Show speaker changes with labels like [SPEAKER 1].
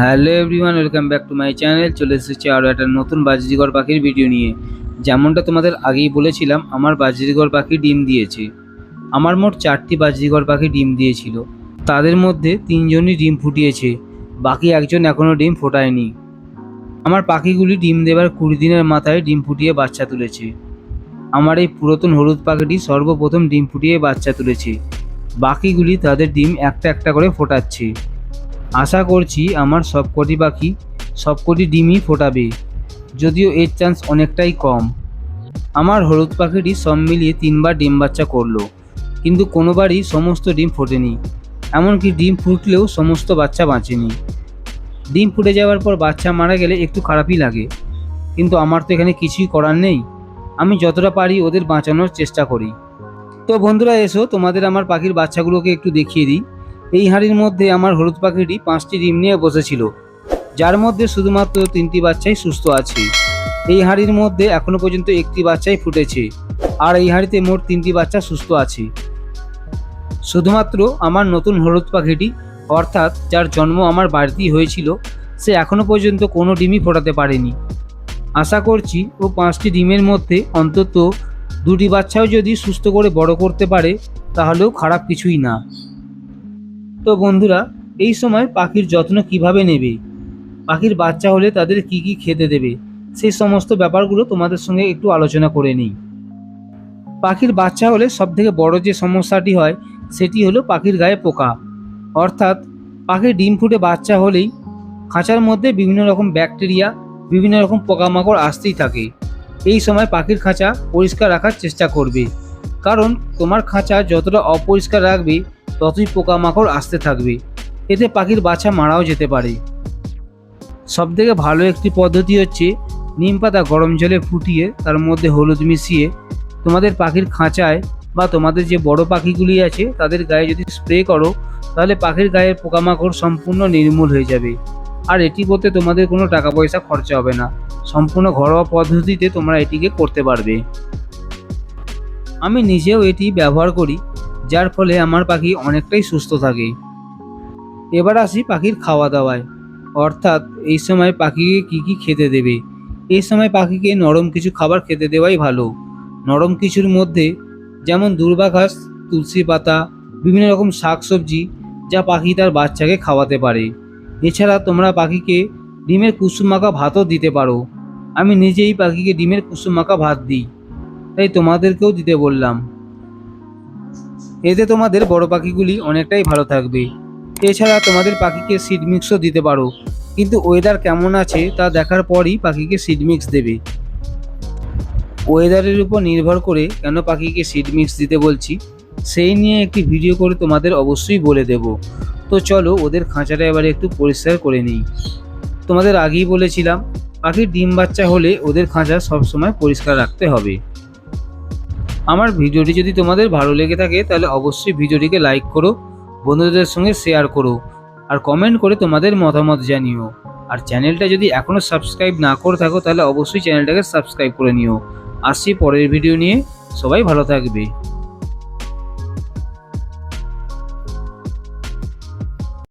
[SPEAKER 1] Hello everyone, welcome back to my channel. চলে এসেছি আরও একটা নতুন বাজরিগর পাখির ভিডিও নিয়ে। যেমনটা তোমাদের আগেই বলেছিলাম, আমার বাজরিগর পাখি ডিম দিয়েছে। আমার মোট চারটি বাজরিগর পাখি ডিম দিয়েছিল। তাদের মধ্যে তিনজনই ডিম ফুটিয়েছে, বাকি একজন এখনও ডিম ফোটায়নি। আমার পাখিগুলি ডিম দেবার কুড়ি দিনের মাথায় ডিম ফুটিয়ে বাচ্চা তুলেছে। আমার এই পুরাতন হলুদ পাখিটি সর্বপ্রথম ডিম ফুটিয়ে বাচ্চা তুলেছে। বাকিগুলি তাদের ডিম একটা একটা করে ফোটাচ্ছে। আশা করছি আমার সবকটি পাখি সবকটি ডিমই ফোটাবে, যদিও এর চান্স অনেকটাই কম। আমার হলুদ পাখিটি সব মিলিয়ে তিনবার ডিম বাচ্চা করল, কিন্তু কোনোবারই সমস্ত ডিম ফোটেনি, এমনকি ডিম ফুটলেও সমস্ত বাচ্চা বাঁচেনি। ডিম ফুটে যাওয়ার পর বাচ্চা মারা গেলে একটু খারাপই লাগে, কিন্তু আমার তো এখানে কিছুই করার নেই, আমি যতটা পারি ওদের বাঁচানোর চেষ্টা করি। তো বন্ধুরা, এসো তোমাদের আমার পাখির বাচ্চাগুলোকে একটু দেখিয়ে দিই। এই হাঁড়ির মধ্যে আমার হলুদ পাখিটি পাঁচটি ডিম নিয়ে বসেছিল, যার মধ্যে শুধুমাত্র তিনটি বাচ্চাই সুস্থ আছে। এই হাঁড়ির মধ্যে এখনও পর্যন্ত একটি বাচ্চাই ফুটেছে, আর এই হাঁড়িতে মোট তিনটি বাচ্চা সুস্থ আছে। শুধুমাত্র আমার নতুন হলুদ পাখিটি, অর্থাৎ যার জন্ম আমার বাড়িতেই হয়েছিল, সে এখনও পর্যন্ত কোনো ডিমই ফোটাতে পারেনি। আশা করছি ও পাঁচটি ডিমের মধ্যে অন্তত দুটি বাচ্চাও যদি সুস্থ করে বড় করতে পারে, তাহলেও খারাপ কিছুই না। তো বন্ধুরা, এই সময় পাখির যত্ন কীভাবে নেবে? পাখির বাচ্চা হলে তাদের কি কি খেতে দেবে? সেই সমস্ত ব্যাপারগুলো তোমাদের সঙ্গে একটু আলোচনা করে নিই। পাখির বাচ্চা হলে সবথেকে বড় যে সমস্যাটি হয়, সেটি হলো পাখির গায়ে পোকা। অর্থাৎ পাখির ডিম ফুটে বাচ্চা হলেই খাঁচার মধ্যে বিভিন্ন রকম ব্যাকটেরিয়া, বিভিন্ন রকম পোকামাকড় আসতেই থাকে। এই সময় পাখির খাঁচা পরিষ্কার রাখার চেষ্টা করবে। কারণ, তোমার খাঁচা যতটা অপরিষ্কার রাখবে ততই পোকামাকড় আসতে থাকবে। এতে পাখির বাচ্চা মারাও যেতে পারে। সবথেকে ভালো একটি পদ্ধতি হচ্ছে নিম পাতা গরম জলে ফুটিয়ে তার মধ্যে হলুদ মিশিয়ে তোমাদের পাখির খাঁচায় বা তোমাদের যে বড় পাখিগুলি আছে তাদের গায়ে যদি স্প্রে করো, তাহলে পাখির গায়ের পোকামাকড় সম্পূর্ণ নির্মূল হয়ে যাবে। আর এটি করতে তোমাদের কোনো টাকা পয়সা খরচা হবে না। সম্পূর্ণ ঘরোয়া পদ্ধতিতে তোমরা এটিকে করতে পারবে। আমি নিজেও এটি ব্যবহার করি। যার ফলে আমার পাখি অনেকটাই সুস্থ থাকে। এবার আসি পাখির খাওয়া দাওয়ায় অর্থাৎ এই সময় পাখিকে কী কী খেতে দেবে? এই সময় পাখিকে নরম কিছু খাবার খেতে দেওয়াই ভালো। নরম কিছুর মধ্যে যেমন দুর্বা ঘাস, তুলসী পাতা, বিভিন্ন রকম শাকসবজি যা পাখি তার বাচ্চাকে খাওয়াতে পারে। এছাড়া তোমরা পাখিকে ডিমের কুসুম মাখা ভাতও দিতে পারো। আমি নিজেই পাখিকে ডিমের কুসুম মাখা ভাত দিই। তাই তোমাদেরকেও দিতে বললাম। এতে তোমাদের বড় পাখিগুলি অনেকটাই ভালো থাকবে। এছাড়া তোমাদের পাখিকে সিড মিক্সও দিতে পারো। কিন্তু ওয়েদার কেমন আছে তা দেখার পরই পাখিকে সিড মিক্স দেবে। ওয়েদারের উপর নির্ভর করে কেন পাখিকে সিড মিক্স দিতে বলছি, সেই নিয়ে একটি ভিডিও করে তোমাদের অবশ্যই বলে দেব। তো চলো ওদের খাঁচাটা এবারে একটু পরিষ্কার করে নিই। তোমাদের আগেই বলেছিলাম, পাখির ডিম বাচ্চা হলে ওদের খাঁচা সবসময় পরিষ্কার রাখতে হবে। আমার ভিডিওটি যদি তোমাদের ভালো লেগে থাকে, তাহলে অবশ্যই ভিডিওটিকে লাইক করো, বন্ধুদের সঙ্গে শেয়ার করো, আর কমেন্ট করে তোমাদের মতামত জানিও। আর চ্যানেলটা যদি এখনও সাবস্ক্রাইব না করে থাকো, তাহলে অবশ্যই চ্যানেলটাকে সাবস্ক্রাইব করে নিও। আসছি পরের ভিডিও নিয়ে, সবাই ভালো থাকবে।